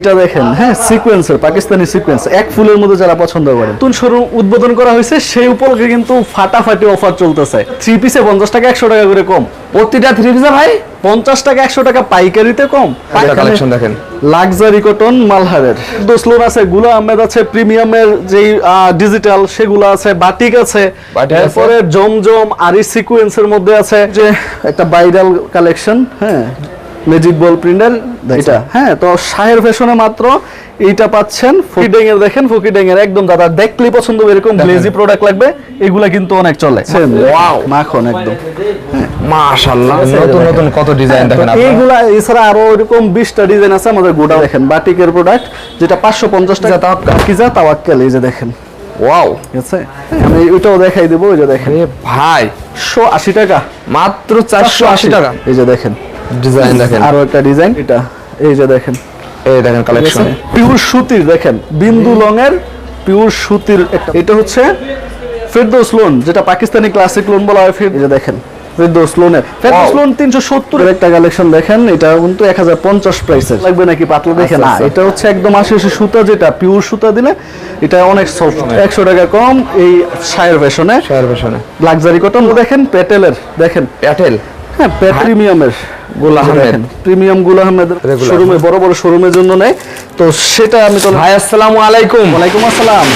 এটা দেখেন হ্যাঁ সিকোয়েন্সের পাকিস্তানি সিকোয়েন্স এক ফুলের মধ্যে যারা পছন্দ করেন নতুন শোরুম উদ্বোধন করা হয়েছে সেই উপলক্ষে কিন্তু ফাটাফাটি অফার চলতেছে। থ্রি পিসে পঞ্চাশ টাকা একশো টাকা করে কম। প্রতিটা থ্রি পিসে ভাই পঞ্চাশ টাকা একশো টাকা পাইকারিতে কম। কালেকশন দেখেন। লাক্সারি কটন মালহারের। দোসলোন আছে গুলা আহমেদ আছে প্রিমিয়ামের যেই ডিজিটাল সেগুলো আছে বাটিক আছে। বাটিক আছে। তারপরে জমজম আরি সিকোয়েন্সের মধ্যে আছে যে একটা বাইরাল কালেকশন হ্যাঁ। ম্যাজিক বল প্রিন্টার এটা। হ্যাঁ তো শাহের ফ্যাশনে মাত্র এইটা পাচ্ছেন। ফকিডেং এর দেখেন ফকিডেং এর একদম দাদা দেখলেই পছন্দ হবে এরকম গ্লেজি প্রোডাক্ট লাগবে এগুলা কিন্তু অনেক চলে। Wow. মাখন একদম। মাশাআল্লাহ নতুন নতুন কত ডিজাইন দেখেন আপনারা। এইগুলা এছাড়া আরও এরকম বিশটা ডিজাইন আছে আমাদের গোডা দেখেন বাটিকের প্রোডাক্ট যেটা পাঁচশো পঞ্চাশ টাকা। তাওয়াক্কিজা তাওয়াক্কাল এই যে দেখেন। ওয়াও আছে? আমি ওইটাও দেখাই দেবো ওই যে দেখেন। ভাই। শো আশি টাকা। মাত্র 480 টাকা। এই যে দেখেন। ডিজাইন দেখেন। আরও একটা ডিজাইন এটা। এই যে দেখেন। এই দেখেন কালেকশন পিওর সুতির দেখেন বিন্দু লঙের পিওর সুতির একটা এটা হচ্ছে ফেরদৌস লোন যেটা পাকিস্তানি ক্লাসিক লোন বলা হয় ফের এই যে দেখেন। ফেরদৌস লোনের ফেরদৌস লোন তিনশো সত্তর একটা কালেকশন দেখেন এটা কিন্তু এক হাজার পঞ্চাশ প্রাইসের লাগবে নাকি পাতলা দেখে? আচ্ছা, না আচ্ছা। এটা হচ্ছে একদম আশি সুতা যেটা পিওর সুতা দিলে এটা অনেক সফট একশো টাকা কম এই শায়ের ফ্যাশনে শেয়ার ভার্সনে লাক্সারি কটন দেখেন পেটেলের দেখেন। এয়ারটেল হ্যাঁ পেট প্রিমিয়ামের গুল আহমেদ। প্রিমিয়াম গুল আহমেদ শোরুমে বড় বড় শোরুমের জন্য নেয়। তো সেটা আমি তো ভাই আসসালামু আলাইকুম। ওয়ালাইকুম আসসালাম।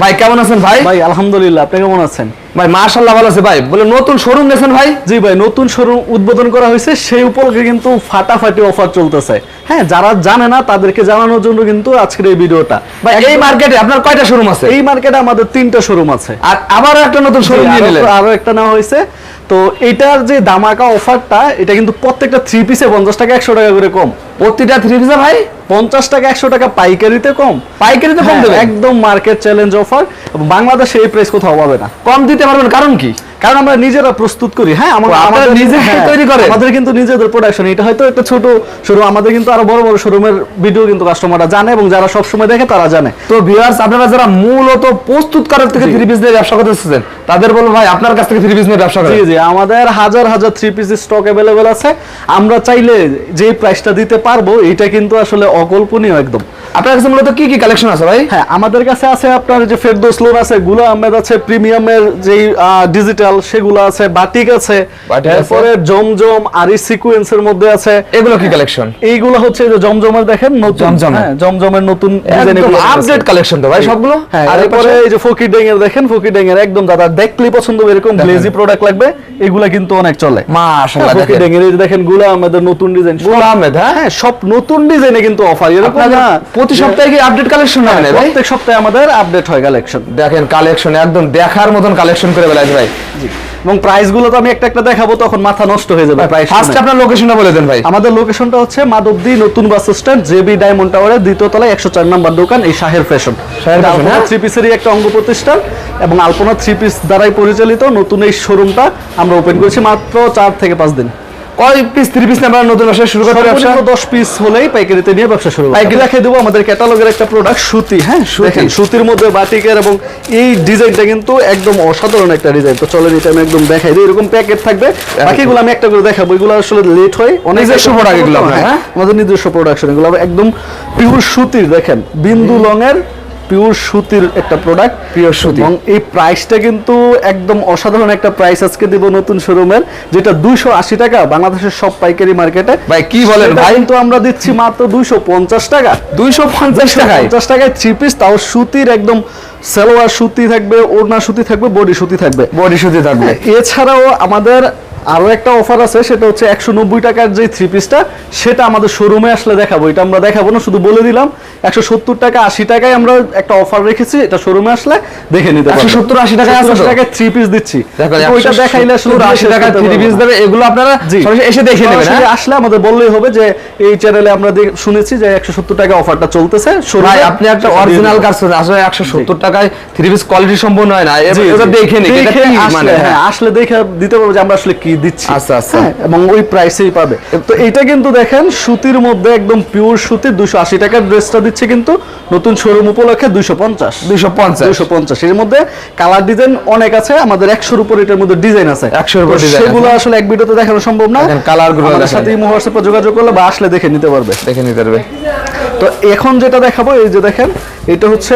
ভাই কেমন আছেন ভাই? ভাই আলহামদুলিল্লাহ আপনি কেমন আছেন? ভাই মাশাআল্লাহ ভালো আছে ভাই। বলে নতুন শোরুম গেছেন ভাই? জি ভাই নতুন শোরুম উদ্বোধন করা হয়েছে। সেই উপলক্ষে কিন্তু ফাটাফাটি অফার চলতেছে। হ্যাঁ যারা জানে না তাদেরকে জানানোর জন্য কিন্তু আজকের এই ভিডিওটা। ভাই এই মার্কেটে আপনার কয়টা শোরুম আছে? এই মার্কেটে আমাদের তিনটা শোরুম আছে। আর আবারও একটা নতুন শোরুম নিয়ে নিলেন। আরো- আরও একটা নেওয়া হয়েছে। তো এটার যে দামাকা অফারটা এটা কিন্তু প্রত্যেকটা থ্রি পিসে পঞ্চাশ টাকা একশো টাকা করে কম। প্রতিটা থ্রি পিসে ভাই পঞ্চাশ টাকা একশো টাকা পাইকারিতে কম। পাইকারিতে কম দেবে একদম মার্কেট চ্যালেঞ্জ অফার বাংলাদেশে এই প্রাইস কোথাও পাবে না। কম দিতে পারবেন কারণ কি? কারণ আমরা নিজেরা প্রস্তুত করি হ্যাঁ? আমরা নিজেরাই তৈরি করেন? আমাদের কিন্তু নিজেদের প্রোডাকশন এটা হয়তো একটা ছোট শোরুম আমাদের কিন্তু আরও বড় বড় শোরুমের ভিডিও কিন্তু কাস্টমাররা জানে এবং যারা সব সময় দেখে তারা জানে। তো ভিউয়ার্স আপনারা যারা মূলত প্রস্তুতকারক থেকে থ্রি পিস নিয়ে ব্যবসা করতে এসেছেন তাদের বলব ভাই আপনার কাছ থেকে থ্রি পিস নিয়ে ব্যবসা জি করেন। জি আমাদের হাজার হাজার থ্রি পিস স্টক অ্যাভেলেবেল আছে। আমরা চাইলে যে প্রাইসটা দিতে পারব এটা কিন্তু আসলে অকল্পনীয় একদম। আপনার কাছে মূলত কি কি কালেকশন আছে ভাই? হ্যাঁ আমাদের কাছে আছে আপনার যে ফেরদৌস লোন আছে গুলা আহমেদ আছে প্রিমিয়ামের যেই ডিজিটাল সেগুলো আছে বাটিক আছে তারপরে জমজম আরি সিকোয়েন্সের মধ্যে আছে। এগুলো কি কালেকশন এইগুলো হচ্ছে যে জমজমের দেখেন নতুন। হ্যাঁ, জমজমের নতুন এগুলো আপডেট কালেকশন তো ভাই সবগুলো? হ্যাঁ আর এরপরে এই যে ফকির ডেং এর দেখেন ফকির ডেং এর একদম দাদা দেখলেই পছন্দ এরকম গ্লেজি প্রোডাক্ট লাগবে এগুলা কিন্তু অনেক চলে। মাশাআল্লাহ ফকির ডেং এর দেখেনগুলা আমাদের নতুন ডিজাইন গুল আহমেদ, হ্যাঁ? হ্যাঁ সব নতুন ডিজাইনে কিন্তু অফার এরকম না। প্রতি সপ্তাহে কি আপডেট কালেকশন হয় না ভাই প্রত্যেক সপ্তাহে আমাদের আপডেট হয় কালেকশন দেখেন কালেকশন একদম দেখার মতন কালেকশন করে বেলায় ভাই। এবং প্রাইসগুলো তো আমি একটা একটা দেখাবো তখন মাথা নষ্ট হয়ে যাবে প্রাইস ফার্স্ট আপনার লোকেশনটা বলে দেন ভাই। আমাদের লোকেশনটা হচ্ছে মাধবদী নতুন বাস স্ট্যান্ড জেবি ডায়মন্ড টাওয়ারের দ্বিতীয় তলায় একশো চার নম্বর দোকান এই শাহের ফ্যাশন আলপনা? থ্রি পিসেরই একটা অঙ্গ প্রতিষ্ঠান এবং আলপনা থ্রি পিস দ্বারাই পরিচালিত। নতুন এই শোরুমটা আমরা ওপেন করেছি মাত্র চার থেকে পাঁচ দিন। কয় পিস থ্রি পিস আপনারা নতুন ব্যবসা শুরু করতে ব্যবসা? দশ পিস হলেই পাইকারিতে নিয়ে ব্যবসা শুরু পাইকারি রেখে দেবো আমাদের ক্যাটালগের একটা প্রোডাক্ট সুতি হ্যাঁ সুতি। সুতির মধ্যে বাটিকের এবং এই ডিজাইনটা কিন্তু একদম অসাধারণ একটা ডিজাইন। তো চলেন এটা আমি একদম দেখাই দিই। এরকম প্যাকেট থাকবে। বাকিগুলো আমি একটা করে দেখাবো। এগুলো আসলে লেট হয় অনেক নিজস্ব product এগুলো হ্যাঁ? আমাদের নিজস্ব প্রোডাকশন এগুলো একদম পিওর সুতির দেখেন। বিন্দু লঙের পিওর সুতির একটা প্রোডাক্ট পিওর সুতি। এবং এই প্রাইসটা কিন্তু একদম অসাধারণ একটা প্রাইস আজকে দিব নতুন শোরুমের যেটা দুইশো আশি টাকা বাংলাদেশের সব পাইকারি মার্কেটে ভাই, কি বলেন ভাই? কিন্তু আমরা দিচ্ছি মাত্র দুইশো পঞ্চাশ টাকা। দুইশো পঞ্চাশ টাকায় পঞ্চাশ টাকায়? থ্রি পিস তাও সুতির একদম সালোয়ার সুতি থাকবে ওড়না সুতি থাকবে বডি সুতি থাকবে। বডি সুতি থাকবে। এছাড়াও আমাদের আরও একটা অফার আছে সেটা হচ্ছে একশো নব্বই টাকার যে থ্রি পিসটা সেটা আমাদের শোরুমে আসলে দেখাবো। এটা আমরা দেখাবো না শুধু বলে দিলাম একশো সত্তর টাকা আশি টাকায় আমরা একটা অফার রেখেছি এটা শোরুমে আসলে দেখে নিতে পারবেন। 170, 80 টাকায় আছে টাকায় থ্রি পিস দিচ্ছি। ওইটা দেখাইলে আসলে আশি টাকা থ্রি পিস দেবে এগুলো আপনারা। এসে দেখে নেবেন হ্যাঁ? আসলে আমাদের বললেই হবে যে এই চ্যানেলে আমরা শুনেছি যে একশো সত্তর টাকা অফারটা চলতেছে ভাই আপনি একটা অরিজিনাল কাজ আসলে একশো সত্তর টাকায় থ্রি পিস কোয়ালিটি সম্পূর্ণ হয় না এটা দেখে নিন মানে হ্যাঁ, আসলে দেখে দিতে পারব যে আমরা আসলে কি দিচ্ছি। আচ্ছা, আচ্ছা। হ্যাঁ, এবং ওই প্রাইসেই পাবে। তো এটা কিন্তু দেখেন সুতির মধ্যে একদম পিওর সুতির দুশো আশি টাকার ড্রেসটা দিচ্ছে কিন্তু নতুন শোরুম উপলক্ষে দুইশো পঞ্চাশ। দুইশো পঞ্চাশ। দুশো পঞ্চাশ। এর মধ্যে কালার ডিজাইন অনেক আছে আমাদের একশোর উপর এটার মধ্যে ডিজাইন আছে। 100 উপর সেগুলো আসলে এক ভিডিওতে দেখানো সম্ভব না। colour গুলো আমাদের সাথে ইমো হোয়াটসঅ্যাপে যোগাযোগ করলে বা আসলে দেখে নিতে পারবে। দেখে নিতে পারবে। তো এখন যেটা দেখাবো এই যে দেখেন এটা হচ্ছে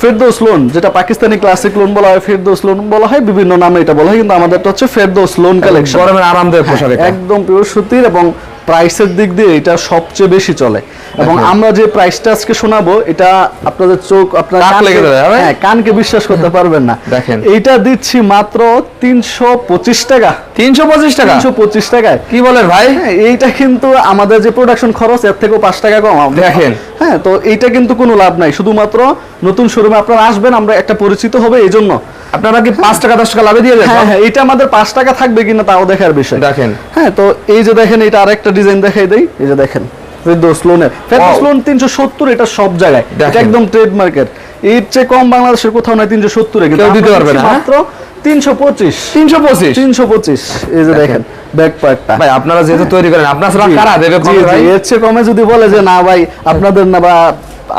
ফেরদৌস লোন যেটা পাকিস্তানি ক্লাসিক লোন বলা হয় ফেরদৌস লোন বলা হয় বিভিন্ন নামে এটা বলা হয় কিন্তু আমাদেরটা হচ্ছে ফেরদৌস লোন কালেকশন গরমের আরামদায়ক পোশাক এটা। একদম পিওর সুতির এবং প্রাইসের দিক দিয়ে এটা সবচেয়ে বেশি চলে। এবং আমরা যে প্রাইসটা আজকে শোনাবো এটা আপনাদের চোখ আপনার হ্যাঁ? হ্যাঁ কানকে বিশ্বাস করতে পারবেন না। দেখেন। এইটা দিচ্ছি মাত্র তিনশো পঁচিশ টাকা। তিনশো পঁচিশ টাকা? তিনশো পঁচিশ টাকায়। কি বলেন ভাই? হ্যাঁ এইটা কিন্তু আমাদের যে প্রোডাকশন খরচ এর থেকেও পাঁচ টাকা কম। দেখেন। হ্যাঁ তো এইটা কিন্তু কোনো লাভ নাই। শুধুমাত্র নতুন শোরুমে আপনারা আসবেন আমরা একটা পরিচিত হবে এই জন্য আপনারা কি পাঁচ টাকা দশ টাকা লাভে দিয়ে দেন হ্যাঁ হ্যাঁ এটা আমাদের পাঁচ টাকা থাকবে কিনা তাও দেখার বিষয়। দেখেন। হ্যাঁ তো এই যে দেখেন এটা আরেকটা ডিজাইন দেখাই দেই। এই যে দেখেন ফেরদৌস লোনের। ফেরদৌস লোন তিনশো সত্তর এটা সব জায়গায়। এটা দেখেন। একদম ট্রেডমার্কের এর। চেয়ে কম বাংলাদেশের কোথাও নাই তিনশো সত্তরে কেউ দিতে পারবে না, হ্যাঁ? মাত্র তিনশো পঁচিশ। তিনশো পঁচিশ? তিনশো পঁচিশ। এই যে দেখেন। ব্যাক পার্টটা ভাই আপনারা যেহেতু তৈরি করেন আপনার কারা দেবে? এর চেয়ে কমে যদি বলে যে না ভাই আপনাদের না বা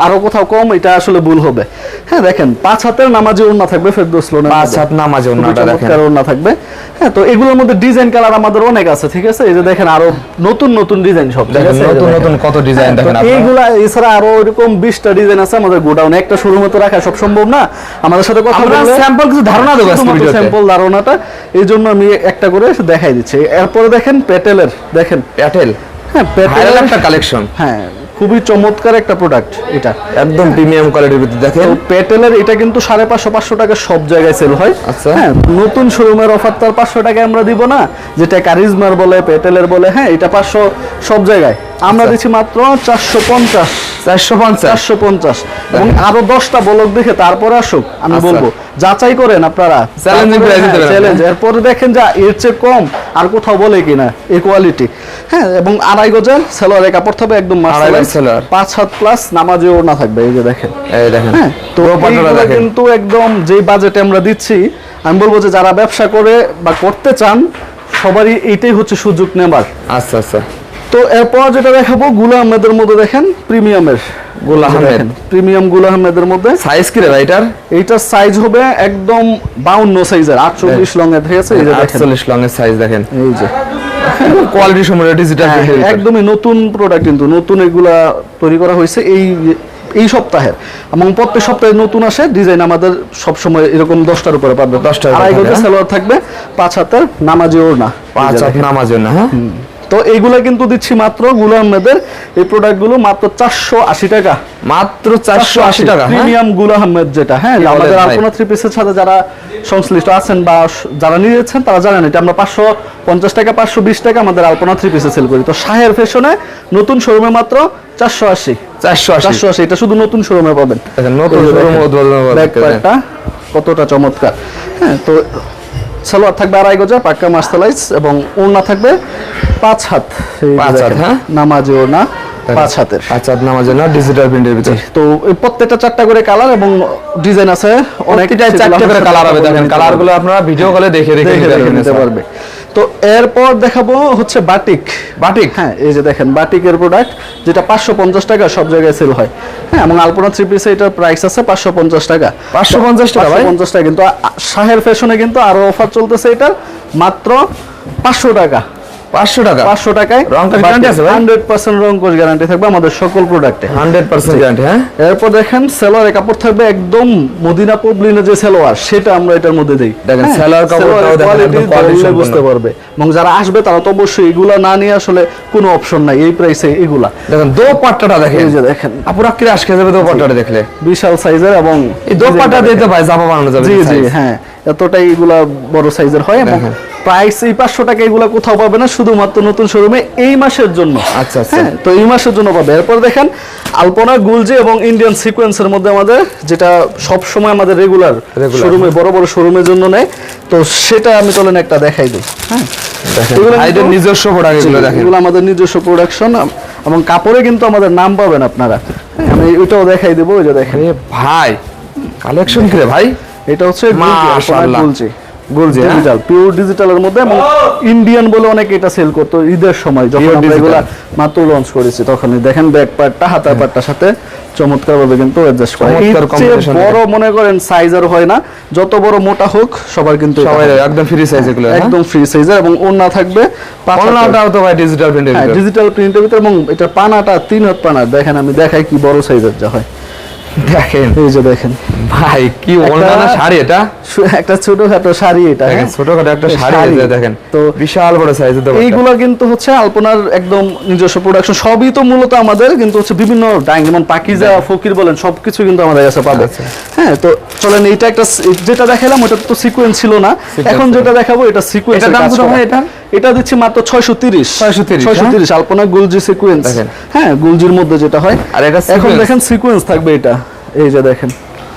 আরও কোথাও কম এটা আসলে ভুল হবে। হ্যাঁ দেখেন পাঁচ হাতের নামাজে ওড়না থাকবে ফেরদৌস লোনের পাঁচ হাত নামাজে ওড়নাটা দেখেন। ওড়না থাকবে। হ্যাঁ তো এগুলোর মধ্যে ডিজাইন কালার আমাদের অনেক আছে ঠিক আছে? এই যে দেখেন আরও নতুন নতুন ডিজাইন সব নতুন নতুন কত ডিজাইন হ্যাঁ, দেখেন আপনারা। এইগুলা এছাড়া আরও এরকম বিশটা ডিজাইন আছে আমাদের গোডাউনে। একটা শোরুমে তো রাখা সব সম্ভব না। আমাদের সাথে কথা আমরা বললে sample কিছু ধারণা দেবো আজকে ভিডিওতে। স্যাম্পল ধারণাটা। এই জন্য আমি একটা করে দেখাই দিচ্ছি। এরপরে দেখেন পেটেলের দেখেন। এয়ারটেল হ্যাঁ পেটেলের একটা কালেকশন হ্যাঁ খুবই চমৎকার একটা প্রোডাক্ট এটা। একদম প্রিমিয়াম কোয়ালিটির ভিতরে দেখেন। পেটেলের এটা কিন্তু সাড়ে পাঁচশো পাঁচশো টাকা সব জায়গায় সেল হয়। আচ্ছা। হ্যাঁ নতুন শোরুমের অফার তো আর পাঁচশো টাকায় আমরা দিব না। যেটা কারিজমার বলে পেটেলের বলে হ্যাঁ এটা পাঁচশো সব জায়গায়। আমরা আচ্ছা। দিচ্ছি মাত্র চারশো পঞ্চাশ। চারশো পঞ্চাশ। চারশো পঞ্চাশ। এবং আরও দশটা বলক দেখে তারপরে আসুক আমি আচ্ছা। বলব। যাচাই করেন আপনারা। Challenging price দিতে পারেন। চ্যালেঞ্জ এরপরে দেখেন যে এর চেয়ে কম আর কোথাও বলে কিনা এই কোয়ালিটি হ্যাঁ এবং আড়াই গজের সেলোয়ারের কাপড় থাকবে একদম। পাঁচ হাত প্লাস এই যে দেখেন। এই দেখেন। হ্যাঁ তো কিন্তু একদম যে বাজেটে আমরা দিচ্ছি আমি বলব যে যারা ব্যবসা করে বা করতে চান সবারই এইটাই হচ্ছে সুযোগ নেবার। আচ্ছা আচ্ছা। তো এরপর যেটা দেখাবো গুলা আহমেদের মধ্যে দেখেন প্রিমিয়ামের গোল আহমেদ। প্রিমিয়ামগুলা আহমেদের মধ্যে। সাইজ কি রে এটার? এইটার সাইজ হবে একদম বাউন্ন সাইজের আটচল্লিশ লং এর ঠিক আছে? এই যে দেখেন। আটচল্লিশ লং এর সাইজ দেখেন। এই যে। কোয়ালিটি সম্পূর্ণ ডিজিটাল হ্যাঁ, একদমই নতুন প্রোডাক্ট কিন্তু নতুন এগুলা তৈরি করা হয়েছে এই এই সপ্তাহের। এবং প্রত্যেক সপ্তাহে নতুন আসে ডিজাইন আমাদের সব সময় এরকম দশটার উপরে পাবে। 10টার উপরে আড়াই গজের হ্যাঁ? সালোয়ার থাকবে পাঁচ হাতের নামাজি ওড়না। পাঁচ হাত দেখেন। নামার হ্যাঁ? তো এইগুলা কিন্তু দিচ্ছি মাত্রগুলো আহমেদের এই প্রোডাক্টগুলো মাত্র চারশো আশি টাকা। মাত্র চারশো আশি টাকা? প্রিমিয়ামগুলো আহমেদ যেটা হ্যাঁ? আমাদের? আলপনা থ্রি পিসের সাথে যারা সংশ্লিষ্ট আছেন বা যারা নিয়েছেন তারা জানেন এটা আমরা পাঁচশো পঞ্চাশ টাকা পাঁচশো বিশ টাকা আমাদের আলপনা থ্রি পিসে সেল করি। তো শাহের ফ্যাশনে নতুন শোরুমে মাত্র চারশো আশি। চারশো চারশো আশি এটা শুধু নতুন শোরুমে পাবেন। নতুন দেখেন। part টা কতটা চমৎকার। হ্যাঁ তো সালোয়ার থাকবে আড়াই গজা পাক্কা মাস্তালাইজ এবং ওড়না থাকবে পাঁচ হাত। নামাজ পাঁচ হাত, হ্যাঁ? নামাজ ওড়না পাঁচ হাতের। পাঁচ হাত নামার জন্য ডিজিটাল প্রিন্টের ভিতরে। তো প্রত্যেকটা চারটা করে কালার এবং ডিজাইন আছে। করে কালার হবে দেখেন আপনারা ভিডিও কলে দেখে দেখে নিতে পারবে। তো এরপর দেখাবো হচ্ছে বাটিক। বাটিক হ্যাঁ এই যে দেখেন বাটিকের প্রোডাক্ট যেটা পাঁচশো পঞ্চাশ টাকা সব জায়গায় সেল হয়। হ্যাঁ এবং আলপনা থ্রি পিসে এটার প্রাইস আছে পাঁচশো পঞ্চাশ টাকা। 550 টাকা ভাই? পঞ্চাশ টাকা কিন্তু শাহের ফ্যাশনে কিন্তু আরও অফার চলতেছে এটার মাত্র পাঁচশো টাকা। পাঁচশো টাকা। পাঁচশো টাকায় রং কোষ আছে হান্ড্রেড পার্সেন্ট রং কোষ গ্যারান্টি থাকবে আমাদের সকল প্রোডাক্টে হান্ড্রেড পার্সেন্ট গ্যারান্টি হ্যাঁ? এরপর দেখেন সেলোয়ারের কাপড় থাকবে একদম মদিনা পবলিনের যে সেলোয়ার সেটা আমরা এটার মধ্যে দিই। দেখেন, হ্যাঁ, সেলোয়ার। বুঝতে পারবে। এবং যারা আসবে তারা তো অবশ্যই এগুলা না নিয়ে আসলে কোনো অপশন নাই এই প্রাইসে এগুলা। দেখেন দো পাট্টাটা দেখেন যে দেখেন। আপুরা কি রাশ যাবে দো পাট্টাটা দেখলে। বিশাল সাইজের এবং এই দো পাট্টা দিতে ভাই জামা বানানো যাবে জি জি হ্যাঁ। এতটাই এগুলা বড় সাইজের হয় এবং। প্রাইস এই পাঁচশো টাকা এগুলা কোথাও পাবে না শুধুমাত্র নতুন শোরুমে এই মাসের জন্য। আচ্ছা, আচ্ছা। হ্যাঁ তো এই মাসের জন্য পাবে। এরপর দেখেন আলপনা গুলজি এবং ইন্ডিয়ান সিকোয়েন্সের মধ্যে আমাদের যেটা সব সময় আমাদের রেগুলার শোরুমে বড় বড় শোরুমের জন্য নেয় তো সেটা আমি চলেন একটা দেখাই দিই। হ্যাঁ এগুলো নিজস্ব প্রোডাক্ট এগুলো দেখেন। এগুলো আমাদের নিজস্ব প্রোডাকশন এবং কাপড়ে কিন্তু আমাদের নাম পাবেন আপনারা। হ্যাঁ, আমি ওইটাও দেখাই দেবো ওই যে দেখেন। ভাই কালেকশন কি রে ভাই? এটা হচ্ছে মাশাআল্লাহ। গুলজি? ডিজিটাল পিওর ডিজিটালের মধ্যে এবং ইন্ডিয়ান বলে অনেকে এটা সেল করতো ঈদের সময় যখন আমরা। এগুলা মাত্র লঞ্চ করেছি দেখেন ব্যাক পার্টটা হাতার পার্টটার সাথে চমৎকার ভাবে কিন্তু অ্যাডজাস্ট করে বড় মনে করেন সাইজের হয় না যত বড় মোটা হোক সবার কিন্তু সবাই একদম ফ্রি সাইজ এগুলো হ্যাঁ? একদম ফ্রি সাইজের এবং ওন্না থাকবে তো ভাই ডিজিটাল প্রিন্টের ডিজিটাল প্রিন্টের ভিতরে। এবং এটা পানাটা তিন হাত পানা দেখেন আমি দেখাই কি বড় সাইজের যা হয়। দেখেন। এই যে দেখেন। ভাই কি একটা- শাড়ি এটা? একটা ছোটখাটো শাড়ি এটা দেখেন হ্যাঁ? ছোটখাটো একটা শাড়ি যে দেখেন তো বিশাল বড় দোকান এইগুলো কিন্তু হচ্ছে আলপনার একদম নিজস্ব প্রোডাকশন সবই তো মূলত আমাদের কিন্তু হচ্ছে বিভিন্ন ডাইং যেমন পাকিজা ফকির বলেন সবকিছু কিন্তু আমাদের কাছে পাবে। আচ্ছা। হ্যাঁ তো চলেন এইটা একটা যেটা দেখালাম ওটা তো সিকোয়েন্স ছিল না। এখন যেটা দেখাবো এটা সিকোয়েন্স এটার দাম কত ভাই এটা? এটা দিচ্ছি মাত্র ছয়শো তিরিশ। 630, ছয়শো তিরিশ আলপনা গুলজি সিকোয়েন্স দেখেন। হ্যাঁ গুলজির মধ্যে যেটা হয় আর এটা এখন দেখেন সিকোয়েন্স থাকবে এটা। এই যে দেখেন।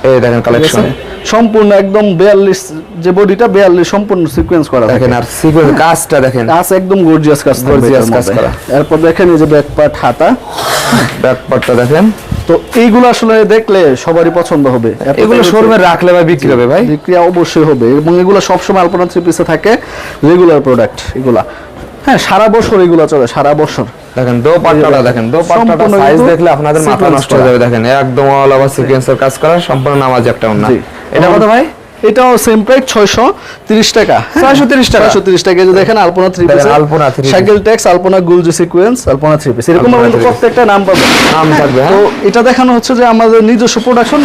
এই দেখেন কালেকশন সম্পূর্ণ একদম বিয়াল্লিশ যে বডিটা বিয়াল্লিশ সম্পূর্ণ সিকোয়েন্স করা দেখেন আর সিকোয়েন্স কাজটা দেখেন। কাজ একদম গর্জিয়াস কাজ Gorgeous কাজ করা। এরপর দেখেন এই যে ব্যাক পার্ট হাতা। ব্যাক পার্টটা দেখেন। তো এইগুলো আসলে দেখলে সবারই পছন্দ হবে। এগুলো শোরুমে রাখলে ভাই বিক্রি হবে ভাই। বিক্রি অবশ্যই হবে এবং এগুলো সবসময় আলপনা থ্রি পিসে থাকে রেগুলার প্রোডাক্ট এগুলা। হ্যাঁ সারা বছর এগুলো চলে সারা বছর। দেখেন দো পাট্টাটা দেখেন দো পাট্টাটা সাইজ দেখলে আপনাদের মাথা নষ্ট হয়ে যাবে দেখেন। একদম অল ওভার সিকোয়েন্সের কাজ করা সম্পূর্ণ নামাজ একটা অন্য এটা কত ভাই? এটাও সেম প্রাইস ছয়শো তিরিশ টাকা 630 টাকা? ছয়শো তিরিশ টাকা এই যে দেখেন Alpana 3 piece Alpana three piece। Cycle tax Alpana গুলজি sequence Alpana three piece এরকম কিন্তু প্রত্যেকটা নাম পাবেন নাম থাকবে তো হ্যাঁ এটা দেখানো হচ্ছে যে আমাদের নিজস্ব প্রোডাকশন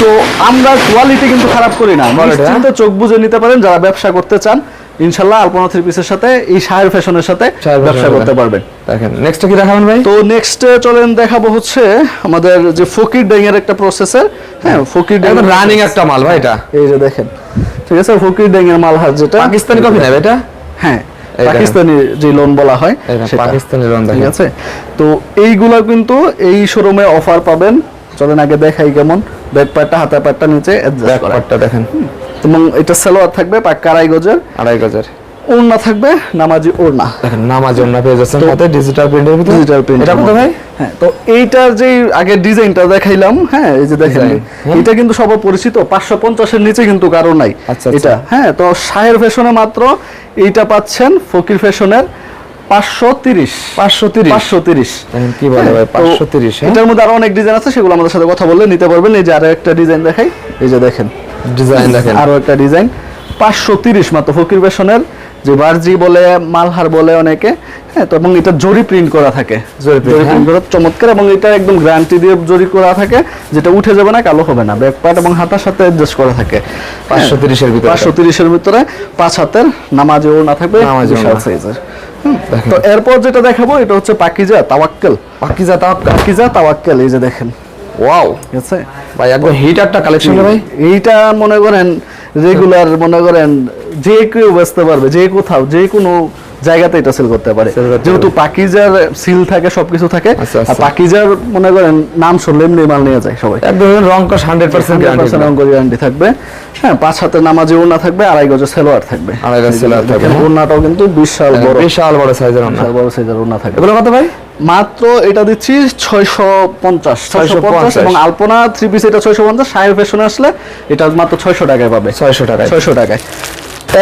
তো আমরা কোয়ালিটি কিন্তু খারাপ করি না হ্যাঁ? নিশ্চিন্তে চোখ বুঝে নিতে পারেন যারা ব্যবসা করতে চান ইনশাল্লাহ আলপনা থ্রি পিসের সাথে এই শাহের ফ্যাশনের সাথে ব্যবসা করতে পারবেন। দেখেন নেক্সট কি দেখাবেন ভাই? তো নেক্সট চলেন দেখাবো হচ্ছে আমাদের যে ফকির ড্যাং এর একটা প্রসেসর হ্যাঁ ফকির ড্যাং রানিং একটা মাল ভাই এটা। এই যে দেখেন। ঠিক আছে ফকির ড্যাং এর মালহার যেটা। পাকিস্তানি কপি নেবে এটা? হ্যাঁ পাকিস্তানি যে লোন বলা হয়। পাকিস্তানি loan ঠিক। আছে? তো এইগুলা কিন্তু এই শোরুমে অফার পাবেন। চলেন আগে দেখাই কেমন। ব্যাক পার্টটা হাতা পার্টটা নিচে অ্যাডজাস্ট করা দেখেন এবং এটা সালোয়ার থাকবে পাক্কা আড়াই গজের। আড়াই গজের। ওড়না থাকবে নামাজি ওড়না। দেখেন নামাজ অন্য পেয়ে যাচ্ছেন ডিজিটাল প্রিন্টের ভিতরে। ডিজিটাল প্রিন্ট এটা কত ভাই? হ্যাঁ তো এইটার যে আগে ডিজাইনটা দেখাইলাম হ্যাঁ এই যে দেখেন। হ্যাঁ। এটা কিন্তু সবার পরিচিত নিচে কিন্তু কারও নাই। আচ্ছা, আচ্ছা। এটা হ্যাঁ তো শাহের ফ্যাশনে মাত্র এইটা পাচ্ছেন ফকির ফ্যাশনের পাঁচশো তিরিশ। পাঁচশো তিরিশ? পাঁচশো তিরিশ। কি বলে ভাই পাঁচশো তিরিশ এটার মধ্যে আরও অনেক ডিজাইন আছে সেগুলো আমাদের সাথে কথা বললে নিতে পারবেন। এই যে আরও একটা ডিজাইন দেখাই। এই যে দেখেন। ডিজাইন দেখেন। আরও একটা ডিজাইন পাঁচশো তিরিশ মাত্র ফকির ফ্যাশনের যে বার্জি বলে মালহার বলে অনেকে হ্যাঁ তো এবং এটা জরি প্রিন্ট করা থাকে। জরি হ্যাঁ। প্রিন্ট করা চমৎকার এবং এটা একদম গ্যারান্টি দিয়ে জরি করা থাকে যেটা উঠে যাবে না কালো হবে না। ব্যাক পার্ট এবং হাতার সাথে অ্যাডজাস্ট করা থাকে। 530 এর ভিতরে। পাঁচশো তিরিশের ভিতরে পাঁচ হাতের নামাজে ও না। থাকবে নামাজি। সাইজের তো এরপর যেটা দেখাবো এটা হচ্ছে পাকিজা তাওয়াক্কেল। পাকিজা তাওয়াক্কাল। পাকিজা তাওয়াক্কেল এই যে দেখেন। ওয়াও ঠিক আছে? ভাই একদম হিট একটা কালেকশন ভাই। এইটা মনে করেন রেগুলার মনে করেন যে কেউ বেচতে পারবে যে কোথাও যে কোনো জায়গাতে এটা সেল করতে পারে। যেহেতু পাকিজার সিল থাকে সবকিছু থাকে আচ্ছা, আর আচ্ছা। পাকিজার মনে করেন নাম শুনলে এমনি মাল নিয়ে যায় সবাই। একদম রং কস হান্ড্রেড পার্সেন্ট গ্যারান্টি গ্যারান্টি থাকবে। হ্যাঁ পাঁচ হাতের নামাজে ওড়না থাকবে আড়াই গজের সেলোয়ার থাকবে। আড়াই গজ সালোয়ার থাকবে, হ্যাঁ। ওড়নাটাও কিন্তু বিশাল বড়। বিশাল বড় সাইজের বড় সাইজের ওড়না থাকবে। এগুলো কত ভাই? মাত্র এটা দিচ্ছি ছয়শো পঞ্চাশ ছয়শো পঞ্চাশ এবং আলপনা থ্রি পিস এটা ছয়শো পঞ্চাশ ফ্যাশনে আসলে এটা মাত্র ছয়শো টাকায় পাবে। ছয়শো টাকায়। ছয়শো টাকায়।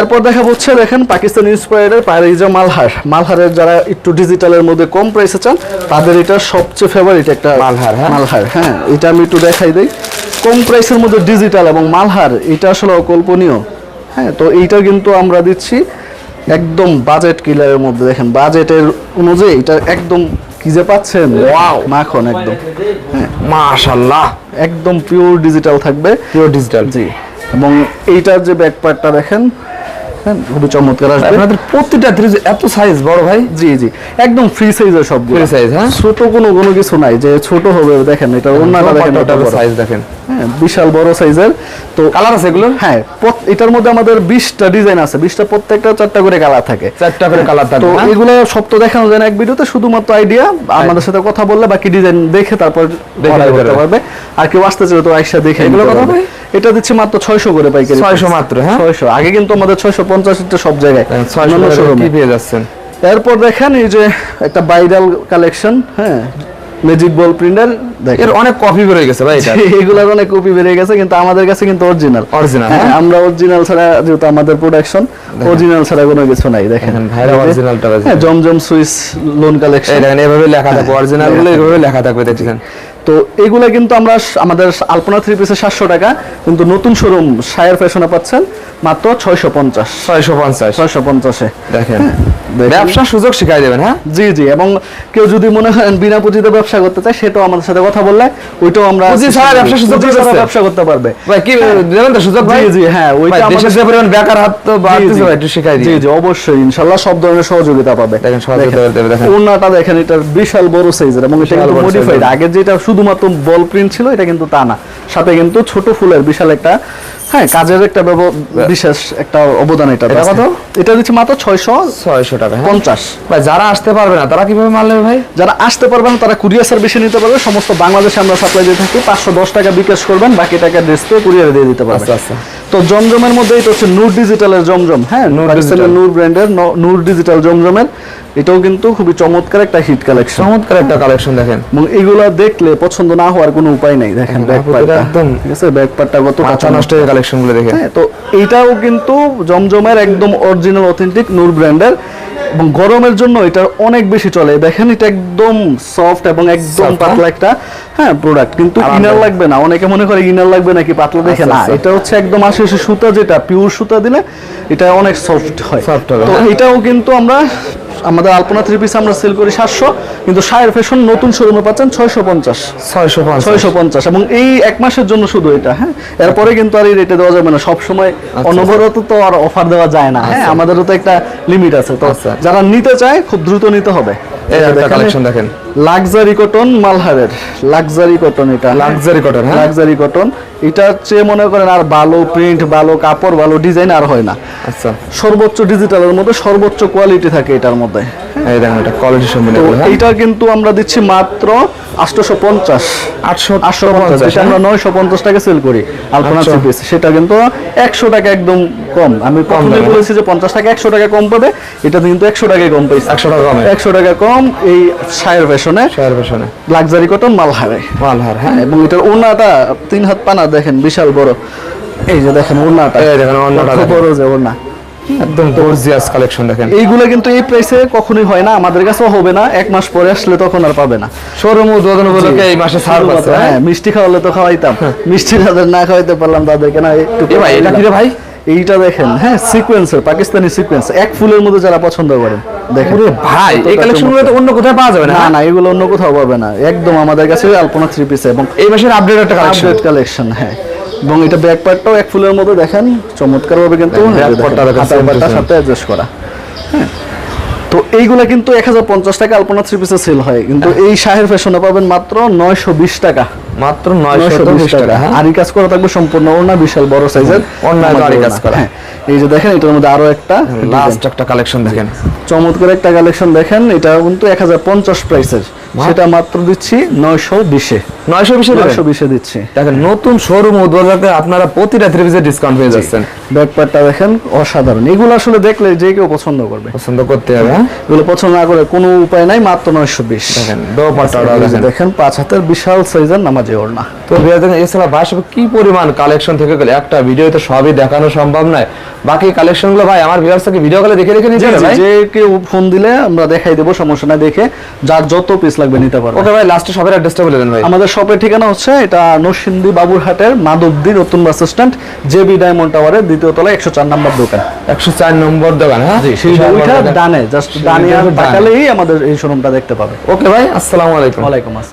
এরপর দেখা হচ্ছে দেখেন পাকিস্তান ইন্সপায়ার্ডের মালহার। মালহারের যারা একটু ডিজিটালের মধ্যে কম প্রাইসে চান তাদের এটা সবচেয়ে ফেভারিট একটা মালহার, হ্যাঁ? মালহার হ্যাঁ এটা আমি একটু দেখাই দিই। কম প্রাইসের মধ্যে ডিজিটাল এবং মালহার এটা আসলে অকল্পনীয়। হ্যাঁ তো এইটা কিন্তু আমরা দিচ্ছি একদম বাজেট কিলারের মধ্যে। দেখেন বাজেটের অনুযায়ী এটা একদম কি যে পাচ্ছেন? ওয়াও মাখন একদম। হ্যাঁ। মাশাআল্লাহ! একদম পিওর ডিজিটাল থাকবে। পিওর ডিজিটাল জি। এবং এইটার যে ব্যাক পার্টটা দেখেন হ্যাঁ খুবই চমৎকার আসবে আপনাদের প্রতিটা থ্রিজ এত সাইজ বড় ভাই জি জি একদম ফ্রি সাইজের সব Free size, হ্যাঁ? ছোট কোনো কোনো কিছু নাই যে ছোট হবে দেখেন এটা অন্যটা দেখেন বড়। সাইজ দেখেন হ্যাঁ বিশাল বড় সাইজের তো কালার আছে এগুলো হ্যাঁ এটার মধ্যে আমাদের বিশটা ডিজাইন আছে বিশটা প্রত্যেকটা চারটা করে কালার থাকে চারটা করে কালার তো হ্যাঁ? এগুলো সব তো দেখানো যায় না এক ভিডিওতে শুধুমাত্র আইডিয়া আমাদের সাথে কথা বললে বাকি ডিজাইন দেখে তারপর দেখে করতে পারবে। আর কেউ আসতে চাইলে তো আইসা দেখে এগুলো পারবে। ভাই? এটা দিচ্ছি মাত্র ছয়শো করে পাইকারি 600 মাত্র, হ্যাঁ? ছয়শো। আগে কিন্তু আমাদের ছয়শো পঞ্চাশ সব জায়গায়। দেখেন, ছয়শো অন্যান্য টাকা করে showroom এ। কি পেয়ে যাচ্ছেন? এরপর দেখেন এই যে একটা বাইরাল কালেকশন হ্যাঁ? ম্যাজিক বল প্রিন্টার দেখেন। এর অনেক কপি বের হয়ে গেছে ভাই এটা। এগুলার অনেক কপি বেরিয়ে গেছে কিন্তু আমাদের কাছে কিন্তু অরিজিনাল হ্যাঁ হ্যাঁ? আমরা অরিজিনাল ছাড়া যেহেতু আমাদের প্রোডাকশন অরিজিনাল ছাড়া কোনো কিছু নাই দেখেন। দেখেন, ভাইরা। হ্যাঁ জমজম সুইস লোন কালেকশন দেখেন এভাবে লেখা থাকবে অরিজিনালগুলো এভাবে লেখা থাকবে দেখছেন তো এগুলো কিন্তু আমরা আমাদের আলপনা থ্রি পিসে সাতশো টাকা কিন্তু নতুন শোরুম সায়ার ফ্যাশনে পাচ্ছেন মাত্র ছয়শো পঞ্চাশ। ছয়শো পঞ্চাশ। ছয়শো পঞ্চাশে। দেখেন। দেখেন। ব্যবসার সুযোগ শিখাই দেবেন হ্যাঁ? জি জি এবং কেউ যদি মনে হয় বিনা পুঁজিতে ব্যবসা করতে চায় সেটাও আমাদের সাথে কথা বললে ওইটাও আমরা পুঁজি ছাড়া ব্যবসার সুযোগ ব্যবসা করতে পারবে। ভাই কি দেবেন তো সুযোগ ভাই? জি জি হ্যাঁ ওইটা আমাদের দেশের যে পরিমাণ বেকার হাত তো বাড়তেছে ভাই একটু শিখাই দিই জি জি অবশ্যই ইনশাআল্লাহ সব ধরনের সহযোগিতা পাবে। দেখেন, সহযোগিতা দেবে, দেখেন। ওড়নাটা দেখেন এটা বিশাল বড় সাইজের এবং এটা কিন্তু মডিফাইড আগে যেটা শুধুমাত্র বল প্রিন্ট ছিল এটা কিন্তু তা না। সাথে কিন্তু ছোট ফুলের বিশাল একটা হ্যাঁ কাজের একটা বিশেষ একটা অবদান এটা এটা কত? এটা দিচ্ছে মাত্র ছয়শো ছয়শো টাকা হ্যাঁ। পঞ্চাশ। ভাই যারা আসতে পারবে না তারা কীভাবে মাল নেবে ভাই? যারা আসতে পারবেন তারা কুরিয়ার সার্ভিসে নিতে পারবে। সমস্ত বাংলাদেশে আমরা সাপ্লাই দিয়ে থাকি। পাঁচশো দশ টাকা বিকাশ করবেন বাকি টাকা পেয়ে কুরিয়ারে দিয়ে দিতে পারবে আচ্ছা, আচ্ছা। তো জমজমের মধ্যে এটা হচ্ছে নূর ডিজিটালের জমজম হ্যাঁ? নূর পাকিস্তানের। নূর ব্র্যান্ডের নূর ডিজিটাল জমজমের। এটাও কিন্তু খুবই চমৎকার একটা হিট কালেকশন চমৎকার একটা কালেকশন দেখেন। এবং এগুলা দেখলে পছন্দ না হওয়ার কোনো উপায় নাই দেখেন ব্যাক পার্টটা একদম- ঠিক আছে? ব্যাক পার্টটা কত মাথা নষ্ট হয়ে কালেকশনগুলো দেখেন হ্যাঁ তো এইটাও কিন্তু জমজমের একদম অরিজিনাল অথেন্টিক নূর ব্র্যান্ডের এবং গরমের জন্য এটা অনেক বেশি চলে দেখেন এটা একদম সফট এবং একদম পাতলা একটা হ্যাঁ প্রোডাক্ট কিন্তু। ইনার লাগবে না অনেকে মনে করে ইনার লাগবে নাকি পাতলা দেখে আচ্ছা, না আচ্ছা। এটা হচ্ছে একদম আশি আশি সুতা যেটা পিওর সুতা দিলে এটা অনেক সফট হয় তো হ্যাঁ। এটাও কিন্তু আমরা আমাদের আলপনা থ্রি পিস আমরা সেল করি সাতশো কিন্তু সায়ের ফ্যাশন নতুন শোরুমে পাচ্ছেন ছয়শো পঞ্চাশ। ছয়শো পঞ্চাশ। ছয়শো পঞ্চাশ এবং এই এক মাসের জন্য শুধু এটা হ্যাঁ? এরপরে কিন্তু আর এই রেটে দেওয়া যাবে না সবসময় অনবরত তো আর অফার দেওয়া যায় না হ্যাঁ? আমাদেরও তো একটা লিমিট আছে। তো আচ্ছা। যারা নিতে চায় খুব দ্রুত নিতে হবে। কালেকশন দেখেন লাক্সারি কটন মালহারের লাক্সারি কটন এটা লাক্সারি কটন লাক্সারি কটন এটা হচ্ছে মনে করেন আর ভালো প্রিন্ট ভালো কাপড় ভালো ডিজাইন আর হয় না। আচ্ছা। সর্বোচ্চ ডিজিটালের মধ্যে সর্বোচ্চ কোয়ালিটি থাকে এটার মধ্যে। এই দেখেন এটা কোয়ালিটি সম্পূর্ণ তো হ্যাঁ? কিন্তু আমরা দিচ্ছি মাত্র আটশোশো পঞ্চাশ। আটশো আটশো আমরা নয়শো পঞ্চাশ টাকা সেল করি আলপনা আচ্ছা। সেটা কিন্তু একশো টাকা একদম কম। আমি প্রথমে বলেছি যে পঞ্চাশ টাকা একশো টাকা কম পাবে এটা কিন্তু একশো টাকায় কম পাইছে। 100 টাকা কমে। একশো টাকা কম এই সায়ের ফ্যাশনে। শহর পেছনে লাক্সারি কটন মালহারে মালহার হ্যাঁ। এবং এটার ওড়নাটা তিন হাত পানা দেখেন বিশাল বড়। এই যে দেখেন ওড়নাটা। এই দেখেন দেখেন। বড় যে ওড়না। একদম গর্জিয়াস কালেকশন দেখেন। এইগুলো কিন্তু এই প্রাইসে কখনোই হয় না আমাদের কাছেও হবে না এক মাস পরে আসলে তখন আর পাবে না। শোরুম উদ্বোধন উপলক্ষে এই মাসে ছাড় পাচ্ছে হ্যাঁ? হ্যাঁ মিষ্টি খাওয়ালে তো খাওয়াইতাম। মিষ্টি যাদের না খাওয়াইতে পারলাম তাদেরকে না একটু ভাই এটা কি রে ভাই? এইটা দেখেন হ্যাঁ সিকোয়েন্সের পাকিস্তানি সিকোয়েন্স এক ফুলের মধ্যে যারা পছন্দ করেন দেখেন। ভাই এই কতটা কালেকশনগুলো তো অন্য কোথায় পাওয়া যাবে না না না এগুলো অন্য কোথাও পাবে না। একদম আমাদের কাছে আলপনা থ্রি পিস এবং এই মাসের আপডেট একটা কালেকশন কালেকশন হ্যাঁ। এবং এটা ব্যাক পার্টটাও এক ফুলের মতো দেখেন চমৎকার ভাবে কিন্তু হাতার। সাথে অ্যাডজাস্ট করা হ্যাঁ। তো এইগুলা কিন্তু এক হাজার পঞ্চাশ টাকা আলপনা থ্রি পিসে সেল হয় কিন্তু হ্যাঁ। এই শাহের ফ্যাশনে পাবেন মাত্র নয়শো বিশ টাকা মাত্র টাকা হ্যাঁ। আরি কাজ করা থাকবে সম্পূর্ণ ওড়না বিশাল বড় সাইজের আরি কাজ করা। হ্যাঁ এই যে দেখেন এটার মধ্যে আরও একটা লাস্ট একটা কালেকশন দেখেন। চমৎকার একটা কালেকশন দেখেন এটা কিন্তু এক হাজার পঞ্চাশ প্রাইসের সেটা মাত্র দিচ্ছি দিচ্ছি। দেখেন নতুন শোরুম উদ্বোধনে আপনারা প্রতিটা থ্রি ডিসকাউন্ট পেয়ে যাচ্ছেন ব্যাকপার্টটা দেখেন অসাধারণ। এগুলো আসলে দেখলে যে কেউ পছন্দ করবে। পছন্দ করতে হবে হ্যাঁ? এগুলো পছন্দ না করে কোনো উপায় নাই মাত্র নয়শো বিশ। দেখেন দোপাট্টাটা দেখেন। দেখেন পাঁচ হাতের বিশাল সাইজের নামাজি ওড়না তো বিয়ার দেখেন এছাড়া বাসাবে কি পরিমাণ কালেকশন থেকে গেলে? একটা ভিডিওতে সবই দেখানো সম্ভব নয়। বাকি কালেকশনগুলো ভাই আমার ভিউয়ার্স থেকে ভিডিও কলে দেখে দেখে নিতে ভাই। যে কেউ ফোন দিলে আমরা দেখাই দেবো সমস্যা নাই দেখে যার যত পিস লাগবে নিতে পারবে। ওকে ভাই লাস্টে সবার অ্যাড্রেসটা বলে দেন ভাই। আমাদের শপের ঠিকানা হচ্ছে এটা নরসিংদী বাবুরহাটের মাধবদী নতুন বাস স্ট্যান্ড জেবি ডায়মন্ড টাওয়ারের দ্বিতীয় তলায় একশো চার নাম্বার দোকান। একশো চার নম্বর দোকান হ্যাঁ? সেই। ডানে জাস্ট ডানে আর তাকালেই আমাদের এই শোরুমটা দেখতে পাবে। ওকে ভাই আসসালামু আলাইকুম। ওয়ালাইকুম আসসালাম।